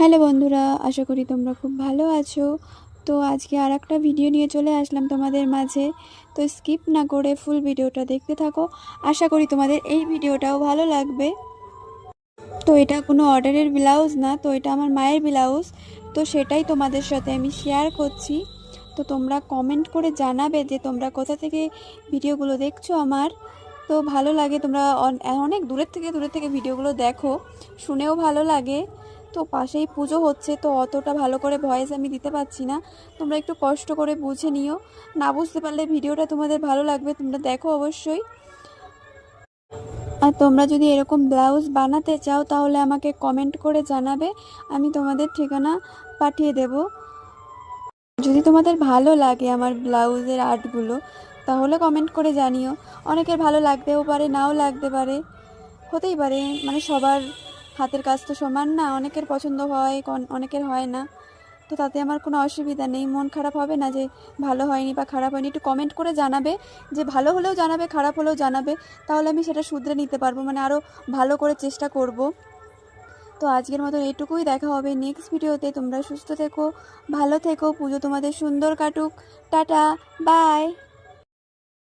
Hello বন্ধুরা, আশা করি তোমরা খুব ভালো আছো। তো আজকে আর একটা ভিডিও নিয়ে চলে আসলাম তোমাদের মাঝে। তো স্কিপ না করে ফুল ভিডিওটা দেখতে থাকো। আশা করি তোমাদের এই ভিডিওটাও ভালো লাগবে। তো এটা কোনো অর্ডারের ব্লাউজ না, তো এটা আমার মায়ের ব্লাউজ তো সেটাই তোমাদের সাথে আমি শেয়ার করছি। তো তোমরা কমেন্ট করে জানাবে যে তোমরা কোথা থেকে ভিডিওগুলো দেখছ আমার। তো ভালো লাগে তোমরা অন- অনেক দূরের থেকে দূরের থেকে ভিডিওগুলো দেখো। শুনেও ভালো লাগে। তো পাশেই পুজো হচ্ছে, তো অতটা ভালো করে ভয়েস আমি দিতে পারছি না। তোমরা একটু কষ্ট করে বুঝে নিও। না বুঝতে পারলে ভিডিওটা তোমাদের ভালো লাগবে, তোমরা দেখো অবশ্যই। আর তোমরা যদি এরকম ব্লাউজ বানাতে চাও, তাহলে আমাকে কমেন্ট করে জানাবে, আমি তোমাদের ঠিকানা পাঠিয়ে দেব। যদি তোমাদের ভালো লাগে আমার ব্লাউজের আর্টগুলো, তাহলে কমেন্ট করে জানিও। অনেকের ভালো লাগতেও পারে, নাও লাগতে পারে। হতেই পারে মানে সবার হাতের কাজ তো সমান না, অনেকের পছন্দ হয় অনেকের হয় না। তো তাতে আমার কোনো অসুবিধা নেই। মন খারাপ হবে না যে ভালো হয়নি বা খারাপ হয়নি। একটু কমেন্ট করে জানাবে যে ভালো হলেও জানাবে, খারাপ হলেও জানাবে। তাহলে আমি সেটা শুধরে নিতে পারব মানে আরও ভালো করে চেষ্টা করব। তো আজকের মতো এইটুকুই। দেখা হবে নেক্সট ভিডিওতে তোমরা সুস্থ থেকো, ভালো থেকো। পুজো তোমাদের সুন্দর কাটুক। Tata bye